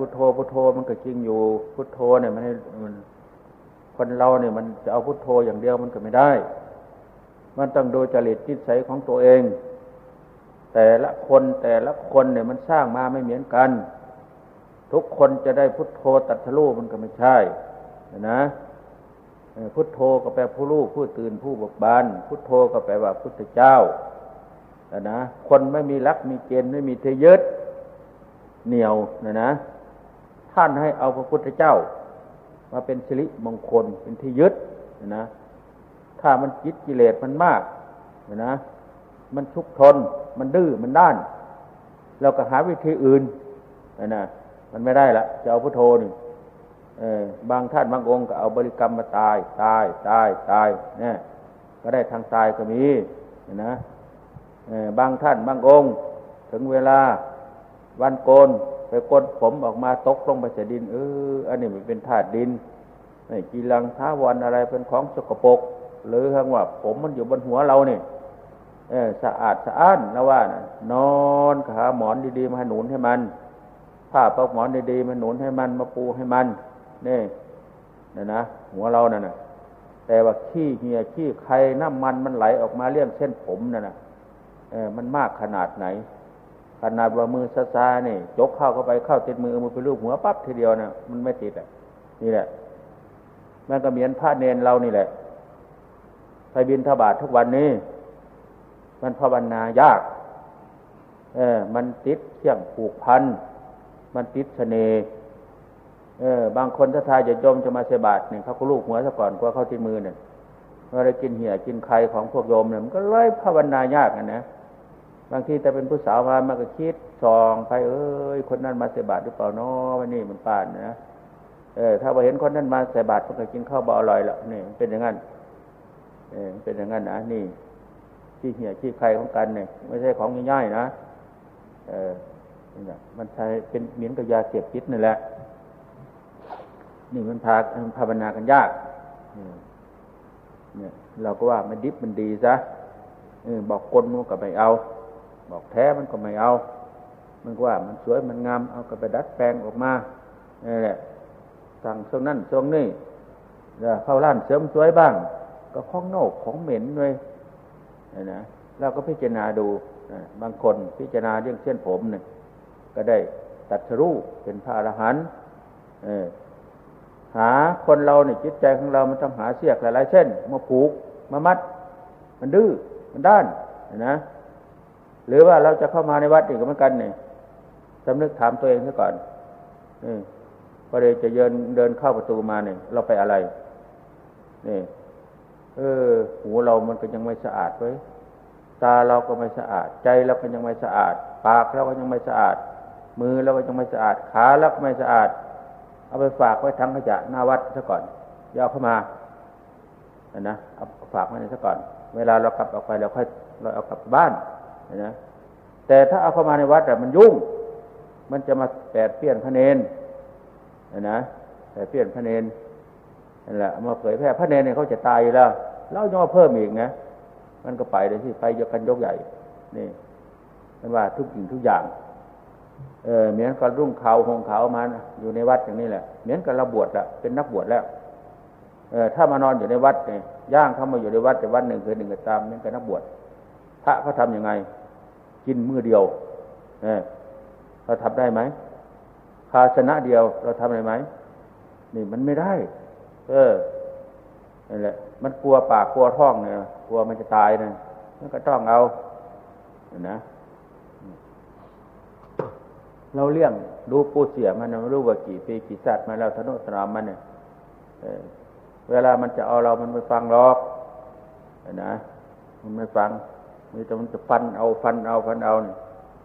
พุทโธพุทโธมันก็จริงอยู่ พุทโธเนี่ยมันมันคนเราเนี่ยมันจะเอาพุทโธอย่างเดียวมันก็ไม่ได้ มันต้องดูจริตจิตใจของตัวเอง แต่ละคนแต่ละคนเนี่ยมันสร้างมาไม่เหมือนกัน ทุกคนจะได้พุทโธตัดทะลุมันก็ไม่ใช่นะพุทโธก็แปลผู้รู้ผู้ตื่นผู้บิกบาน พุทโธก็แปลว่าพุทธเจ้านะคนไม่มีรักมีเกณฑ์ไม่มีเทยึดเหนียวนะนะ ท่านให้เอาพระพุทธเจ้า มาเป็นสิริมงคลเป็นที่ยึดนะถ้ามันจิตกิเลสมันมากนะมันชุกทน มันดื้อมันด้าน เราก็หาวิธีอื่นนะมันไม่ได้ละจะเอาพุทโธนี่บางท่านบางองค์ก็เอาบริกรรมมาตาย ตายตายตายเนี่ยก็ได้ทางตายก็มีนะบางท่านบางองค์ ถึงเวลาวันโกน ไปกดผมออกมาตกลงไปเสียดินเอออันนี้มันเป็นธาตุดินไอ้กีรังท้าวันอะไรเป็นของสกปรกหรือทั้งว่า ผมมันอยู่บนหัวเราเนี่ยเออสะอาดสะอ้านนะว่านะนอนขาหมอนดีๆมาหนุนให้มันผ้าปกหมอนดีๆมาหนุนให้มันมาปูให้มันนี่นะนะหัวเรานั่นนะแต่ว่าขี้เหี่ยขี้ใครน้ำมันมันไหลออกมาเลี่ยงเส้นผมนั่นนะเออมันมากขนาดไหน ขนาดว่ามือซาซาเนี่ยจกเข้าเข้าไปเข้าติดมือมือไปลูบหัวปั๊บทีเดียวนะมันไม่ติดอะนี่แหละมันก็เหมือนพระเนนเรานี่แหละไปบินทบาททุกวันนี้ มันภาวนายาก เออ มันติดเชี่ยงผูกพัน มันติดเสน่ห์เออ บางคนถ้าทายจะยมจะมาเสบาทเนี่ยเขาก็ลูกหัวซะก่อนกว่าเข้าที่มือเนี่ยเมื่อได้กินเหี่ยกินไข่ของพวกโยมเนี่ยมันก็เลยภาวนายากนะ บางทีแต่เป็นผู้สาวมามันก็คิดซองไปเอ้ยคนนั้นมาเสบาทหรือเปล่านาะวันนี้มันป่านนะเออถ้าเราเห็นคนนั้นมาใส่บาตรมันก็กินข้าวบ่อร่อยแล้วนี่เป็นอย่างนั้นเออเป็นอย่างนั้นนะนี่ขี้เหี่ยขี้ไข่ของกันเนี่ยไม่ใช่ของง่ายๆนะเออนี่มันใช้เป็นเหมือนกับยาเสพติดนี่แหละ นี่มันพาภาวนากันยากเนี่ยเราก็ว่ามันดิบมันดีซะออบอกกลมันก็ไม่เอา บอกแท้มันก็ไม่เอา มันว่ามันสวยมันงามเอาก็ไปดัดแปลงออกมานี่แหละสั่งทรงนั่นทรงนี่เข้าร้านเสริมสวยบ้าง ก็ของโนกของเหม็นเลยนะเราก็พิจารณาดูบางคนพิจารณาเรื่องเส้นผมเนี่ยก็ได้ตัดสู้เป็นพระอรหันต์หาคนเราเนี่ยจิตใจของเรามันต้องหาเสียกหลายๆเส้นมาผูกมามัด มันดื้อมันด้านนะ หรือว่าเราจะเข้ามาในวัดอีกเหมือนกันเนี่ยสำนึกถามตัวเองซะก่อนพอเดจะเดินเดินเข้าประตูมาเนี่ยเราไปอะไรนี่เออหูเรามันก็ยังไม่สะอาดไว้ตาเราก็ไม่สะอาด ใจเราก็ยังไม่สะอาด ปากเราก็ยังไม่สะอาด มือเราก็ยังไม่สะอาด ขาเราก็ไม่สะอาด เอาไปฝากไว้ทั้งขยะหน้าวัดซะก่อนยาวเข้ามานะนะเอาฝากไว้ในซะก่อน เวลาเรากลับออกไปเราค่อยเราเอากลับบ้าน นะแต่ถ้าเอาเข้ามาในวัดแต่มันยุ่ง มันจะมาแปดเปี้ยนพระเนนนะแต่เปลี่ยนพระเนนนั่นแหละมาเผยแพร่พระเนนเนี่ยเขาจะตายอยู่แล้วเราย่อเพิ่มอีกนะมันก็ไปเลยที่ไปยกกันยกใหญ่ นี่มันว่าทุกสิ่งทุกอย่างเออเหมือนกับรุ่งเขาหงเขามาอยู่ในวัดอย่างนี้แหละเหมือนกับเราบวชละเป็นนักบวชแล้วเออถ้ามานอนอยู่ในวัดเนี่ยย่างเข้ามาอยู่ในวัดแต่วันหนึ่งคืนหนึ่งก็ตามเหมือนกับนักบวชพระเขาทำยังไง กินมือเดียวเอเขาทำได้ไหมภาชนะเดียวเราทำอะไรไหมนี่มันไม่ได้ เออนั่นแหละ มันกลัวปากกลัวท้องเนี่ยกลัวมันจะตายเนี่ยมันก็ต้องเอาเห็นนะ เราเลี้ยงดูปูเสียมันไม่รู้ว่ากี่ปีกี่สัตว์มาแล้วทนุถนอมมันเนี่ยเวลามันจะเอาเรามันไม่ฟังหรอกนะ มันไม่ฟัง มีแต่มันจะฟันเอาฟันเอาฟันเอาเนี่ย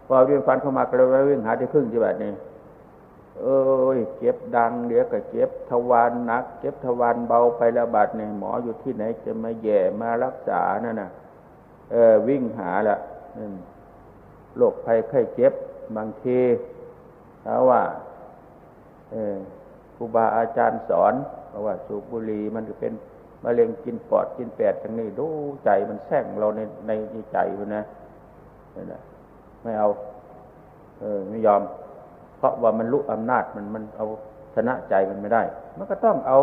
พอวิ่งฟันเข้ามาก็เลยวิ่งหาที่พึ่งที่แบบนี้ เอ้ยเจ็บดังเดี๋ยวก็เจ็บทวารหนัก เจ็บทวารเบาไประบาดเนี่ยหมออยู่ที่ไหนจะมาแย่มารักษานั่นน่ะ เออวิ่งหาละโรคภัยไข้เจ็บบางทีเพราว่าเออครูบาอาจารย์สอนเพราะว่าสูบบุหรี่มันจะเป็น มะเร็งกินปอดกินแปดทั้งนี้ดูใจมันแซงเราในในใจมันนะนะไม่เอา เออไม่ยอม เพราะว่ามันรู้อำนาจมันมันเอาชนะใจมันไม่ได้ มันก็ต้องเอา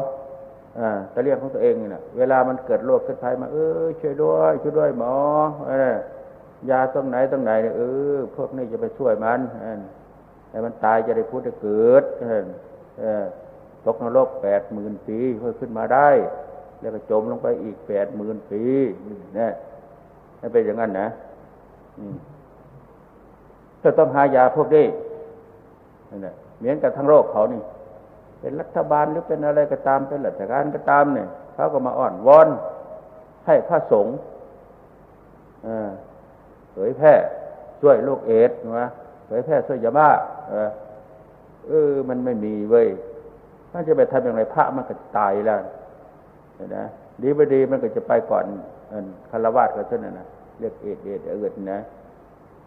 อ่าตะเรียงของตัวเองนี่นะเวลามันเกิดโรคขึ้นภัยมา เออช่วยด้วยช่วยด้วยหมอเออยาตรงไหนตรงไหนเนี่ยเออพวกนี้จะไปช่วยมันแต่มันตายจะได้พูดจะเกิดเออตกนรกแปดหมื่นปีค่อขึ้นมาได้ แล้วก็จมลงไปอีกแปดหมื่นปีเนี่ยถ้าเป็นอย่างนั้นนะก็ต้องหายาพวกนี้นั่นแหละเหมือนกับทั้งโลกเขานี่ เป็นรัฐบาลหรือเป็นอะไรก็ตามเป็นราชการก็ตามเนี่ยเขาก็มาอ่อนวอนให้พระสงฆ์เผยแพร่ช่วยโรคเอดนะเผยแพร่ช่วยยาบ้าเออ มันไม่มีเว้ยถ้าจะไปทำอย่างไรพระมันก็ตายแล้ว นะดีไม่ดีมันก็จะไปก่อนคารวะก็เช่นนั้นนะเรียกเอดเอดเอิดนะ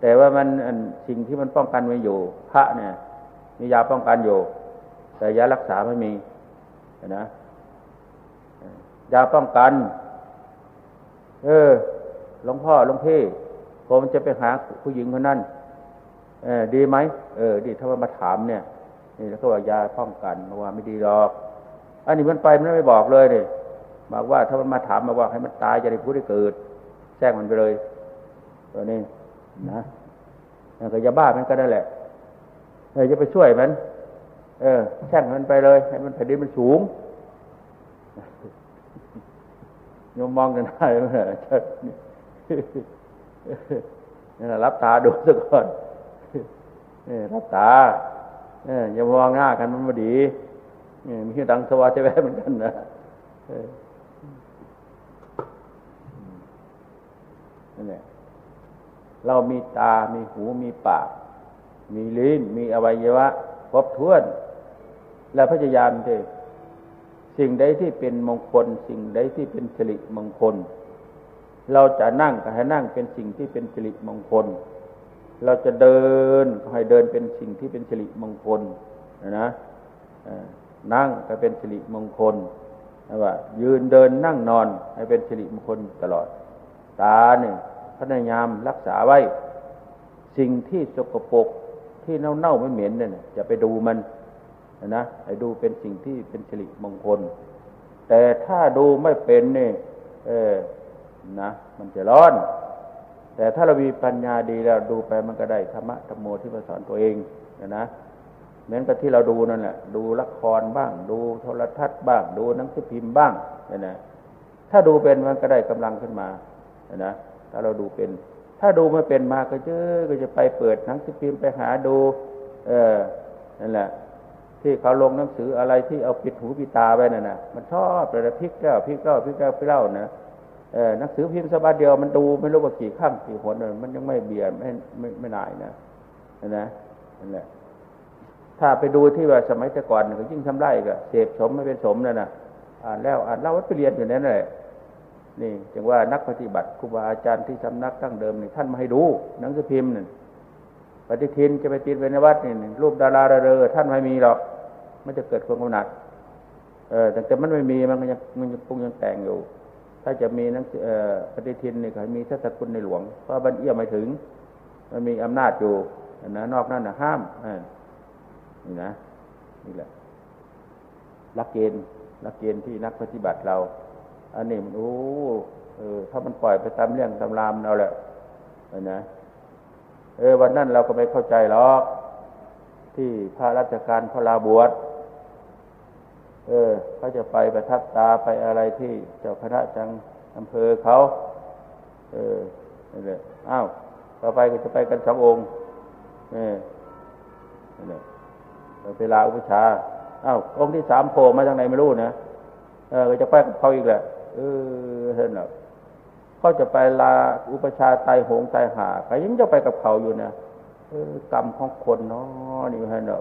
แต่ว่ามันสิ่งที่มันป้องกันไว้อยู่ พระเนี่ย มียาป้องกันอยู่ แต่ยารักษาไม่มีนะยาป้องกัน เออหลวงพ่อหลวงพี่ผมจะไปหาผู้หญิงคนนั้นเออดีไหมเออดีถ้ามันมาถามเนี่ยนี่แล้วก็ว่ายาป้องกันมาว่าไม่ดีหรอก อันนี้มันไปมันไม่บอกเลยเนี่ย บอกว่าถ้ามันมาถามมาว่าให้มันตายจะได้พูดได้เกิดแจ้งมันไปเลยตัวนี้นะแล้วก็ยาบ้ามันก็ได้แหละเออจะไปช่วยมัน เออแช่งมันไปเลย ให้มันแผ่นดินมันสูงยมมองกันได้ไหมนี่รับตาดูสักก่อนรับตาอย่ามองหน้ากันมันไม่ดีมีดังสวาจะแวะเหมือนกันนะ นั่นแหละเรามีตา มีหู มีปาก มีลิ้น มีอวัยวะครบถ้วน แล้วพยายามเถอะสิ่งใดที่เป็นมงคล สิ่งใดที่เป็นสิริมงคล เราจะนั่งก็ให้นั่งเป็นสิ่งที่เป็นสิริมงคล เราจะเดินก็ให้เดินเป็นสิ่งที่เป็นสิริมงคลนะนั่งก็เป็นสิริมงคลว่ายืนเดินนั่งนอนให้เป็นสิริมงคลตลอด ตาเนี่ยพยายามรักษาไว้ สิ่งที่สกปรกที่เน่าๆไม่เหม็นเนี่ยจะไปดูมันนะให้ดูเป็นสิ่งที่เป็นสิริมงคล แต่ถ้าดูไม่เป็นเนี่ยเออนะมันจะร้อน แต่ถ้าเรามีปัญญาดีแล้วดูไปมันก็ได้ธรรมะธรรมโมที่มาสอนตัวเองนะนะเหมือนกับที่เราดูนั่นแหละดูละครบ้าง ดูโทรทัศน์บ้าง ดูหนังสือพิมพ์บ้างนะนะถ้าดูเป็นมันก็ได้กำลังขึ้นมา นะนะถ้าเราดูเป็น ถ้าดูไม่เป็นมาก็เจอก็จะไปเปิดหนังสือพิมพ์ไปหาดู เออนั่นแหละ ที่เขาลงหนังสืออะไรที่เอาปิดหูปิดตาไปนั่นนะมันชอบเลยพลิกแก้วพลิกแก้วพลิกแก้วพลิกเล่านะเออหนังสือพิมพ์สบายเดียวมันดูไม่รู้ว่ากี่ข้างกี่หนมันยังไม่เบียดไม่ไม่ไม่นายนะนะนั่นแหละถ้าไปดูที่ว่าสมัยแต่ก่อนก็ยิ่งทำไรก็เสพสมไม่เป็นสมนั่นนะอ่านแล้วอ่านเล่าวัดไปเรียนอยู่นั่นแหละ นี่จึงว่านักปฏิบัติครูบาอาจารย์ที่สำนักตั้งเดิมนี่ท่านมาให้ดูหนังสือพิมพ์นี่ปฏิทินจะไปติดไว้ในวัดนี่รูปดาราเรอท่านไม่มีหรอกมันจะเกิดความกำหนัดเออแต่มันไม่มีมันยังมันยังปรุงยังแต่งอยู่ ถ้าจะมีหนังสือปฏิทินนี่ก็มีทัศคุณในหลวงเพราะบันเอี้ยไม่ถึง มันมีอำนาจอยู่นะนอกนั้นนะห้ามนี่นะนี่แหละหลักเกณฑ์หลักเกณฑ์ที่นักปฏิบัติเรา อันนี้มันโอ้เออถ้ามันปล่อยไปตามเรื่องตามรามเราแหละนะเออวันนั้นเราก็ไม่เข้าใจหรอก ที่พระราชการพระลาบวชเออเขาจะไปประทับตาไปอะไรที่เจ้าคณะจังอำเภอเขา เออนี่แหละอ้าวต่อไปก็จะไปกันสององค์เออนี่แหละเวลาอุปชาอ้าวองค์ที่สามโผล่มาจากไหนไม่รู้นะเออจะไปกับเขาอีกแหละ เออเห็นหรอเขาจะไปลาอุปชาตายหงตายหาใครยังจะไปกับเขาอยู่นะเออกรรมของคนเนาะนี่เห็นหรอ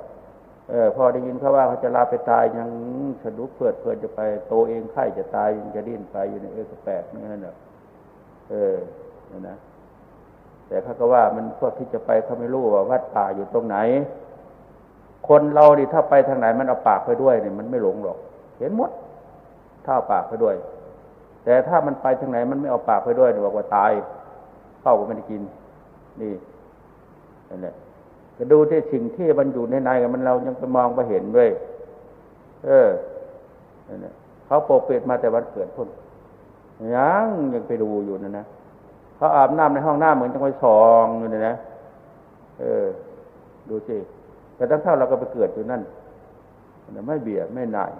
เออพอได้ยินเขาว่าเขาจะลาไปตายยังสะดุกเพื่อเพื่อจะไปโตเองไข่จะตายยังจะดิ้นไปอยู่ในเออแปลกนี่นหรอเออนะแต่เขาก็ว่ามันพวกที่จะไปเขาไม่รู้ว่าวัดป่าอยู่ตรงไหน คนเราดิถ้าไปทางไหนมันเอาปากไปด้วยเนี่ยมันไม่หลงหรอก เห็นหมดถ้าปากไปด้วย แต่ถ้ามันไปทางไหนมันไม่เอาปากไปด้วยบอกว่าตายเข้าก็ไม่ได้กิน นี่นั่นแหละก็ดูที่สิ่งที่มันอยู่ในในกับมันเรายังไปมองไปเห็นด้วยเออนี่เขาโปกเปิดมาแต่วันเกิดพุ่นยังยังไปดูอยู่นะนะเขาอาบน้ำในห้องน้ำเหมือนจังไปซองอยู่นะนะเออ ดูสิแต่ตั้งเท่าเราก็ไปเกิดอยู่นั่นไม่เบียดไม่นาย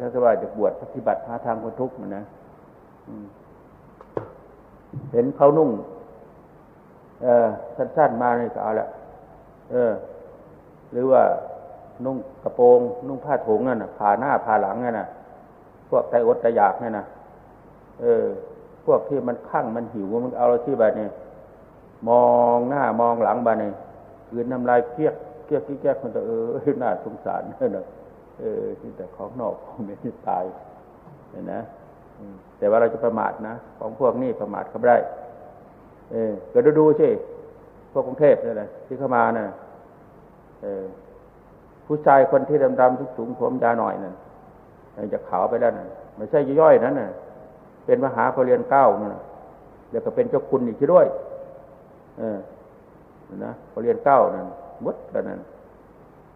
ถ้าสบายจะบวชปฏิบัติหาทางคนทุกข์มันนะ เห็นเขานุ่ง เออสั้นๆมานี่ก็เอาละเออ หรือว่านุ่งกระโปรง นุ่งผ้าถุงนั่นะผ่าหน้าผ่าหลังนั่นนะพวกไตอดไตอยากนั่นนะเออ พวกที่มันข้างมันหิวมันเอาเราที่แบบนี้มองหน้ามองหลังบ้านนี่คืนน้ำลายเพียกเพียกที่แก้คนจะเออหน่าสงสารเนอะเออที่แต่ของนอกของไม่ตายเห็นนะ แต่ว่าเราจะประมาทนะ ของพวกนี้ประมาทเขาไม่ได้ เออก็ดูดูสิพวกกรุงเทพนี่แหละที่เข้ามานะ่ะเออผู้ชายคนที่ดำๆทุกสูงผมยาหน่อยนั่นจะขาวไปแล้วนั่นไม่ใช่ย่อยๆนั้นน่ะ เป็นมหาปรริญญาเก้านั่นเดี๋ยวก็เป็นเจ้าคุณอีกด้วย เออนะปรริญญาเก้านั่นมดกันนั่น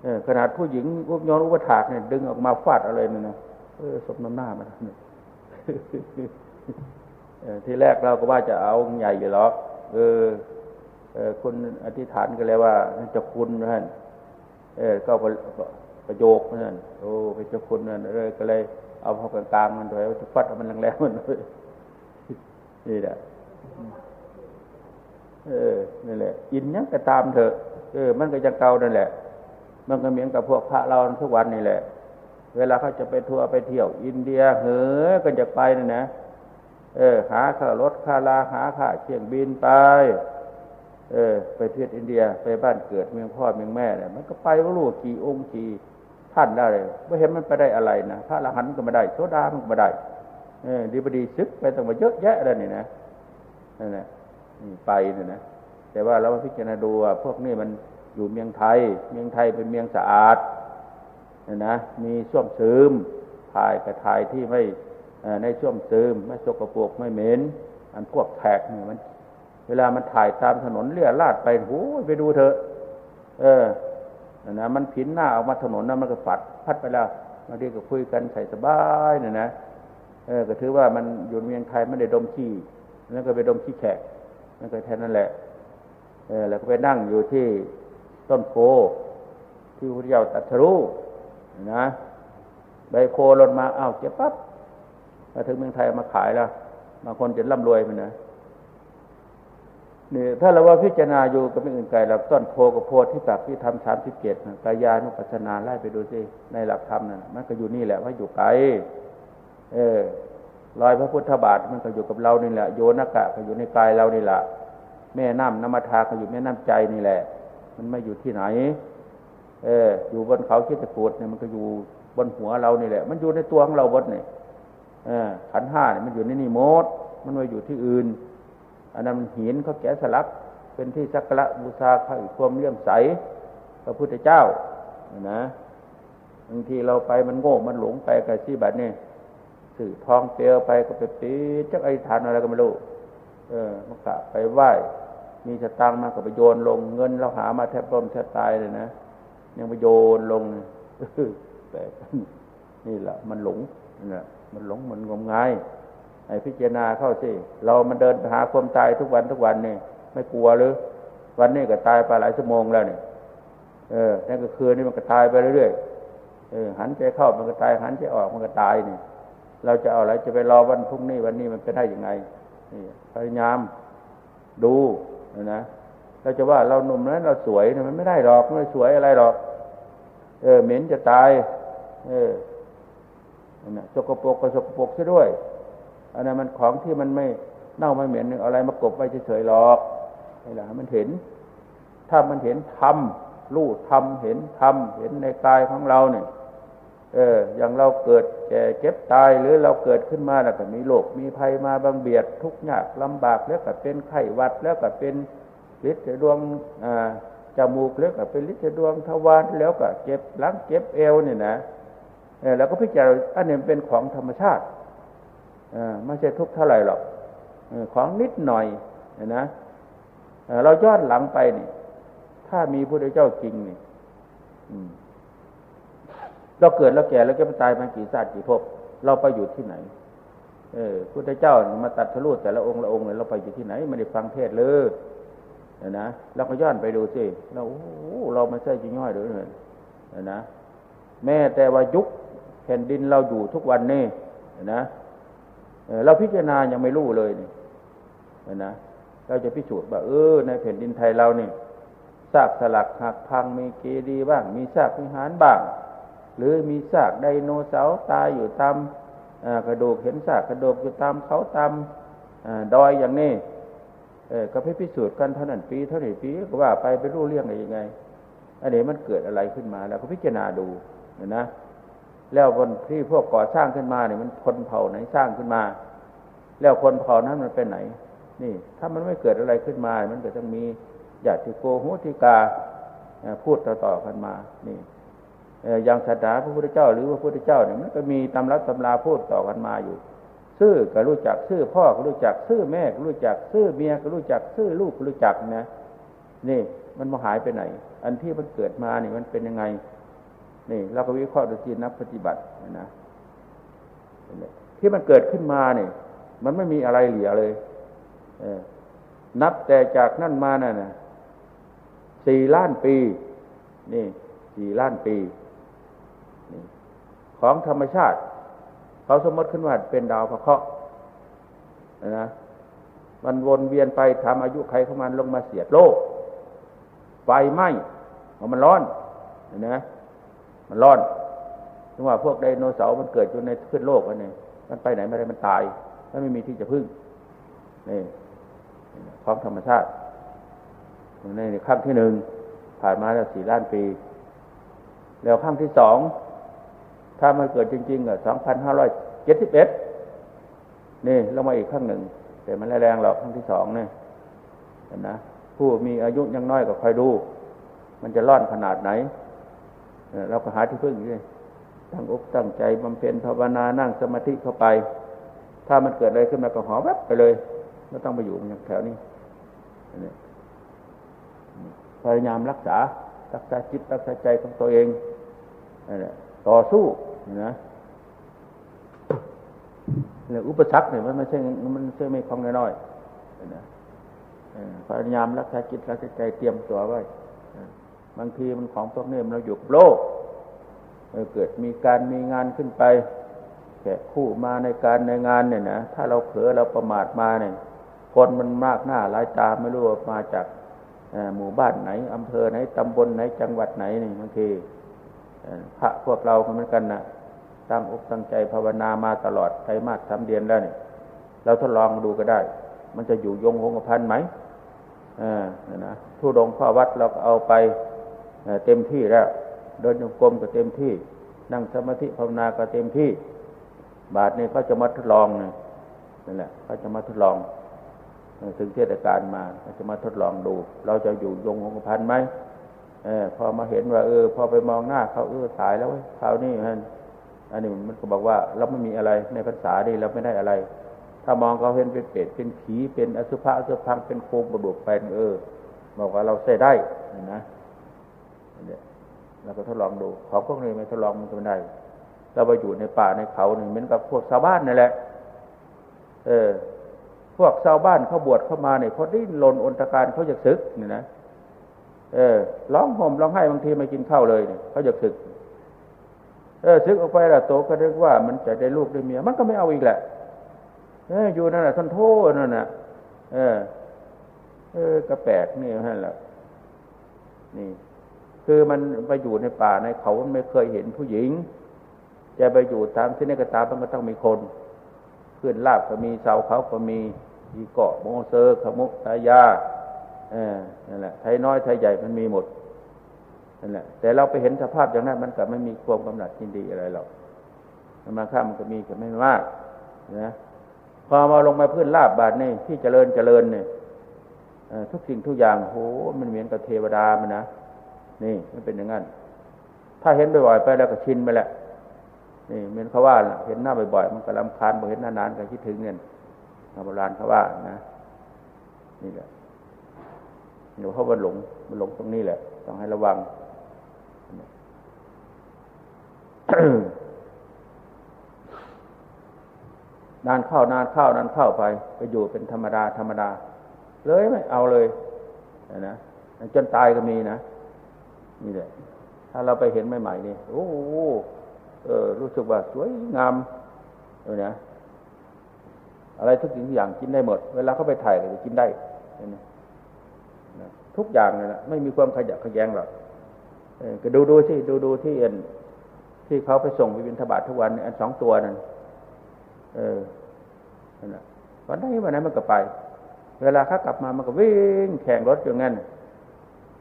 เออขนาดผู้หญิงอุปยนอุปถากเนี่ยดึงออกมาฟาดอะไรนี่นะเออสมน้ำหน้ามัน ที่แรกเราก็ว่าจะเอาใหญ่อยู่หรอกเออเออคุณอธิษฐานกันเลยว่าจะคุณนั่นเออก็ประโยคนั่นโอ้เป็นเจ้าคุณนั่นเลยก็เลยเอาพอกลางๆมันถอยจะฟัดมันแรงๆมันเลยนี่แหละเออนี่แหละ อินยังก็ตามเถอะ เออ มันก็จะเก่านั่นแหละ มันก็เหมือนกับพวกพระเราทุกวันนี่แหละ เวลาเขาจะไปทัวร์ไปเที่ยว อินเดียเฮ้อก็จะไปนี่นะ เออ หาค่ารถค่าลาหาค่าเชียงบินไป เออ ไปเที่ยวอินเดีย ไปบ้านเกิดเมืองพ่อเมืองแม่เนี่ยมันก็ไปว่าลูกกี่องค์กี่ท่านได้เลยไม่เห็นมันไปได้อะไรนะพระละหันก็ไม่ได้โซดามันก็ไม่ได้ เออดีบดีซึกไปตั้งมาเยอะแยะเลยนี่นะนั่นแหละไปนี่นะแต่ว่าเราพิจารณาดูว่าพวกนี้มันอยู่เมืองไทย เมืองไทยเป็นเมืองสะอาด นะนะมีส้วมซึมถ่ายกับถ่ายที่ไม่ในส้วมซึมไม่สกปรกไม่เหม็นอันพวกแขกเนี่ยมัน เวลามันถ่ายตามถนนเลี่ยลาดไปโอ้ยไปดูเถอะ เออนะนะมันผินหน้าออกมาถนนนั้นมันก็ฝัด พัดไปแล้วบางทีก็คุยกันใส่สบายเนี่ยนะเออก็ถือว่ามันอยู่เมืองไทยไม่ได้ดมขี้แล้วก็ไปดมขี้แขกนั่นก็แค่นั้นแหละเออแล้วก็ไปนั่งอยู่ที่ต้นโพที่พระเจ้าตัทรู้ นะใบโพล่นมาอ้าวเก็บปั๊บมาถึงเมืองไทยมาขายแล้วบางคนจะร่ำรวยมันนะนี่ถ้าเราว่าพิจารณาอยู่ก็ไม่อื่นไกลเราต้นโพกับโพที่ตักที่ทำสามสิบเจ็ดกายานุปัสนาไล่ไปดูสิในหลักธรรมนั่นมันก็อยู่นี่แหละว่าอยู่ไกลเออรอยพระพุทธบาทมันก็อยู่กับเรานี่แหละ โยนากะก็อยู่ในกายเรานี่แหละแม่น้ำน้ำมาทาก็อยู่แม่น้ำใจนี่แหละ มันไม่อยู่ที่ไหน เออ อยู่บนเขาคิดตะกูดเนี่ยมันก็อยู่บนหัวเรานี่แหละ มันอยู่ในตัวของเราบดเนี่ยขันห้าเนี่ยมันอยู่ในนี่โมด มันไม่อยู่ที่อื่น อันนั้นมันหินเขาแกะสลัก เป็นที่สักการะบูชาข้าความเลื่อมใสพระพุทธเจ้านะบางทีเราไปมันโง่ มันหลงไปกับที่บัดนี่สื่อทองเปลวไปก็ไปปีจักไอ้ฐานอะไรก็ไม่รู้ เออมันกะไปไหว้ มีสตางค์มาก็ไปโยนลงเงินเราหามาแทบล้มแทบตายเลยนะ ยังไปโยนลงแต่นี่แหละมันหลงนี่มันหลงมันงมงายไอ้พิจารณาเข้าสิเรามันเดินหาความตายทุกวันทุกวันนี่ไม่กลัวหรือ วันนี้ก็ตายไปหลายชั่วโมงแล้วเนี่ยเออนั่นก็คืนนี่มันก็ตายไปเรื่อยๆเออหันใจเข้ามันก็ตายหันใจออกมันก็ตายนี่เราจะเอาอะไรจะไปรอวันพรุ่งนี้วันนี้มันจะได้ยังไงนี่พยายามดูนะ เราจะว่าเราหนุ่มนั้นเราสวยมันไม่ได้หรอกไม่สวยอะไรหรอก เออ เหม็นจะตาย เออนะสกปรกก็สกปรกซะด้วยอันนั้นมันของที่มันไม่เน่าไม่เหม็นอะไรมากบไว้เฉยๆหรอกนี่แหละมันเห็น ถ้ามันเห็นธรรมรู้ธรรมเห็นธรรมเห็นในกายของเราเนี่ย เออ อย่างเราเกิดแก่เก็บตายหรือเราเกิดขึ้นมาแล้วก็มีโรคมีภัยมาบางเบียดทุกข์ยากลำบากแล้วก็เป็นไข้หวัดแล้วก็เป็น ฤทธิ์ดวงจมูกแล้วก็เป็นฤทธิ์ดวงทวารแล้วก็เจ็บหลังเจ็บเอวเนี่ยนะแล้วก็พิจารณาอันนี้เป็นของธรรมชาติไม่ใช่ทุกข์เท่าไหร่หรอกของนิดหน่อยนะเราย้อนหลังไปนี่ ถ้ามีพระเจ้าจริงนี่เราเกิดแล้วแก่แล้วก็ไปตายมากี่ชาติกี่ภพเราไปอยู่ที่ไหน เออพุทธเจ้ามาตัดทะลุแต่ละองค์ละองค์เลยเราไปอยู่ที่ไหนไม่ได้ฟังเทศเลย นะนะเราก็ย้อนไปดูสิเราโอ้เราไม่ใช่จริงย่อยหรือเนนะ แม้แต่ว่ายุคแผ่นดินเราอยู่ทุกวันนี้นะเราพิจารณายังไม่รู้เลยนี่นะเราจะพิสูจน์ว่าเออ ในแผ่นดินไทยเราเนี่ยซากสลักหักพังมีเกดีบ้าง มีซากวิหารบ้าง หรือมีซากไดโนเสาร์ตายอยู่ตามกระดูกเห็นซากกระดูกอยู่ตามเขาตามดอยอย่างนี้ เออก็ไปพิสูจน์กันเท่านั้นปีเท่านี้ปีก็ว่าไปไปรู้เรื่องอะไรยังไง อันนี้มันเกิดอะไรขึ้นมา แล้วก็พิจารณาดูนะแล้วบนที่พวกก่อสร้างขึ้นมาเนี่ยมันคนเผ่าไหนสร้างขึ้นมา แล้วคนเผ่านั้นมันเป็นไหน นี่ ถ้ามันไม่เกิดอะไรขึ้นมา มันก็ต้องมีญาติโกโหติกาพูดต่อๆกันมา นี่อย่างศาสนาพระพุทธเจ้า หรือพระพุทธเจ้าเนี่ยมันก็มีตำรับตำราพูดต่อกันมาอยู่ ซื่อก็รู้จักซื่อพ่อก็รู้จักซื่อแม่ก็รู้จักซื่อเมียก็รู้จักซื่อลูกก็รู้จักนะนี่มันมาหายไปไหน อันที่มันเกิดมาเนี่ยมันเป็นยังไง นี่เราก็วิเคราะห์ดูจีนับปฏิบัตินะที่มันเกิดขึ้นมาเนี่ยมันไม่มีอะไรเหลือเลย เอนับแต่จากนั่นมานั่นนะสี่ล้านปี นี่สี่ล้านปี ของธรรมชาติ เขาสมมติขึ้นว่าเป็นดาวพระเคราะห์นะมันวนเวียนไปทำอายุใครเข้ามาลงมาเสียดโลกไฟไหม้มันร้อนนะมันร้อนถึงว่าพวกไดโนเสาร์มันเกิดอยู่ในพื้นโลกอันนี้มันไปไหนไม่ได้มันตายมันไม่มีที่จะพึ่งนี่ของธรรมชาติในขั้นที่หนึ่งผ่านมาแล้วสี่ล้านปี แล้วขั้นที่สอง ถ้ามันเกิดจริงๆอะสองพันห้าร้อยเจ็ดสิบเอ็ดนี่เรามาอีกขั้นหนึ่ง แต่มันแรงหรอกขั้นที่สองเนี่ยนะผู้มีอายุยังน้อยก็คอยดู มันจะร่อนขนาดไหน เราก็หาที่พึ่งด้วยตั้งอกตั้งใจบำเพ็ญภาวนานั่งสมาธิเข้าไป ถ้ามันเกิดอะไรขึ้นมาก็หอแวบไปเลยไม่ต้องไปอยู่อย่างแถวนี้พยายามรักษารักษาจิตรักษาใจของตัวเองต่อสู้ นะเนี่ยอุปสรรคเนี่ยมันไม่ใช่มันไม่ใช่ไม่ของน้อยๆนะพยายามรักษาจิตรักษาใจเตรียมตัวไว้บางทีมันของพวกนี้มันเราอยู่โลกเกิดมีการมีงานขึ้นไปแก่คู่มาในการในงานเนี่ยนะถ้าเราเผลอเราประมาทมาเนี่ยคนมันมากหน้าหลายตาไม่รู้ว่ามาจากหมู่บ้านไหนอำเภอไหนตำบลไหนจังหวัดไหนนี่บางที พระพวกเราเหมือนกันนะตั้งอกตั้งใจภาวนามาตลอดไตรมาสทำเดือนแล้วเนี่ยเราทดลองดูก็ได้ มันจะอยู่ยงคงกระพันไหมอ่านะทุดงข้อวัดเราก็เอาไปเต็มที่แล้ว เดินโยกรมก็เต็มที่ นั่งสมาธิภาวนาก็เต็มที่ บาทนี้เขาจะมาทดลองนั่นแหละเขาจะมาทดลองถึงเทศกาลมาจะมาทดลองดู เราจะอยู่ยงคงพันไหม เออพอมาเห็นว่า เออ พอไปมองหน้าเขาเออตายแล้วคราวนี้มันอันนี้มันก็บอกว่าเราไม่มีอะไรในภาษาดีเราไม่ได้อะไร ถ้ามองเขาเห็นเป็นเป็ดเป็นผีเป็นอสุภะอสุพังเป็นโคมกระดูกไปเออบอกว่าเราใส่ได้นะเนี่ยเราก็ทดลองดูของพวกนี้ไม่ทดลองมันก็ไม่ได้เราไปอยู่ในป่าในเขาหนึ่งเหมือนกับพวกชาวบ้านนี่แหละ เออ พวกชาวบ้านเขาบวชเข้ามาเนี่ยเขาดิ้นรนอนตการเขาอยากศึกนี่นะ เออร้องห่มร้องไห้บางทีไม่กินข้าวเลยเนี่ยเขาอยากศึก เออศึกออกไปละโตก็เรียกว่ามันจะได้ลูกได้เมีย มันก็ไม่เอาอีกแหละ เอออยู่นั่นแหละท่านโทษนั่นน่ะ เออ เออกระแปลกนี่นั่นแหละนี่ คือมันไปอยู่ในป่าในเขาไม่เคยเห็นผู้หญิง จะไปอยู่ตามที่นี่ก็ตามมันก็ต้องมีคนขึ้นลาบก็มีเสาเขาก็มีอีเกาะโมเซอร์ขมุตายา เออนั่นแหละไทยน้อยไทยใหญ่มันมีหมดนั่นแหละแต่เราไปเห็นสภาพอย่างนั้น มันก็ไม่มีความกำหนัดยินดีอะไรหรอกมันมาข้ามมันก็มีก็ไม่มากนะพอมาลงมาพื้นลาบบาดนี่ที่เจริญเจริญเนี่ยทุกสิ่งทุกอย่างโหมันเหมือนกับเทวดามันนะนี่มันเป็นอย่างนั้น ถ้าเห็นบ่อยๆไปแล้วก็ชินไปแหละนี่เหมือนเขาว่าเห็นหน้าบ่อยๆมันก็ลำคาญพอเห็นหน้านานก็คิดถึงเงินโบราณเขาว่านะนี่แหละ เดี๋ยวเพราะว่าหลงมันหลงตรงนี้แหละ ต้องให้ระวัง นานเข้านานเข้านานเข้าไป ไปอยู่เป็นธรรมดาธรรมดา เลยไม่เอาเลยนะจนตายก็มีนะนี่แหละ ถ้าเราไปเห็นใหม่ๆนี่โอ้โหเออ รู้สึกว่าสวยงามเออนะอะไรทุกสิ่งทุกอย่างกินได้หมด เวลาเขาไปถ่ายก็จะกินได้นะ ทุกอย่างเลยนะไม่มีความขยักขยงหรอกก็ดูดูที่ดูดูที่เอ็นที่เขาไปส่งไปบินทบาททุกวันอันสองตัวนั่นเออนั่นแหละวันไหนวันไหนมันก็ไป เวลาเขากลับมามันก็วิ่งแข่งรถอย่างนั้น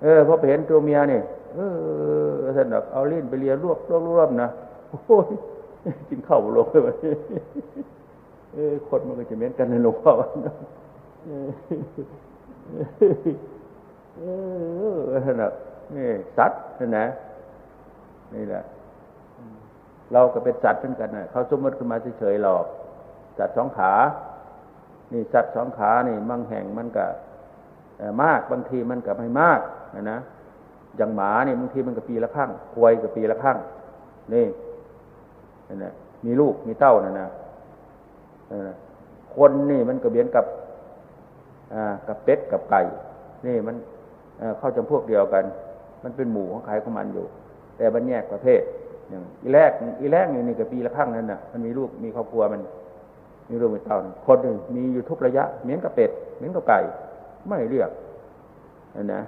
เออพอไปเห็นตัวเมียนี่เออสนุกเอาลิ้นไปเลียรวบรวบรวบนะโอ้ยกินข้าวลงเลยเออคนมันก็จะเหมือนกันในหลวงพ่อ เออสนุกนี่สัตว์นะนี่แหละ เราก็เป็นสัตว์เหมือนกันนะเขาสมมติขึ้นมาเฉยๆหรอกสัตว์สองขา นี่สัตว์สองขานี่บางแห่งมันก็มากบางทีมันก็ไม่มากนะนะอย่างหมาเนี่ยบางทีมันก็ปีละครั้งควายก็ปีละครั้งนี่นั่นแหละมีลูกมีเต้านั่นนะคนนี่มันก็เบียนกับกับเป็ดกับไก่ นี่มัน เข้าจำพวกเดียวกัน มันเป็นหมู่ของใครของมันอยู่ แต่มันแยกประเภทอย่างอีแรกอีแรกนี่นี่ก็ปีละครั้งนั่นน่ะมันมีลูกมีครอบครัวมัน มีลูกมีเต้าคนหนึ่งมีอยู่ทุกระยะเหมือนกับเป็ดเหมือนกับไก่ไม่เรียกนั่นนะ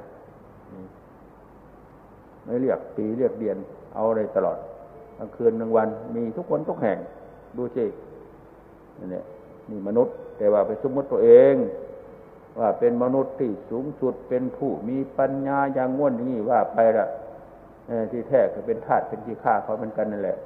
ไม่เรียกปีเรียกเดือนเอาอะไรตลอดกลางคืนกลางวัน มีทุกคนทุกแห่งดูสินี่เนี่ยนี่มนุษย์ แต่ว่าไปสมมติตัวเอง ว่าเป็นมนุษย์ที่สูงสุดเป็นผู้มีปัญญาอย่างง่วนนี้ว่าไปละที่แท้ก็เป็นธาตุเป็นที่ฆ่าเขาเป็นกันนั่นแหละ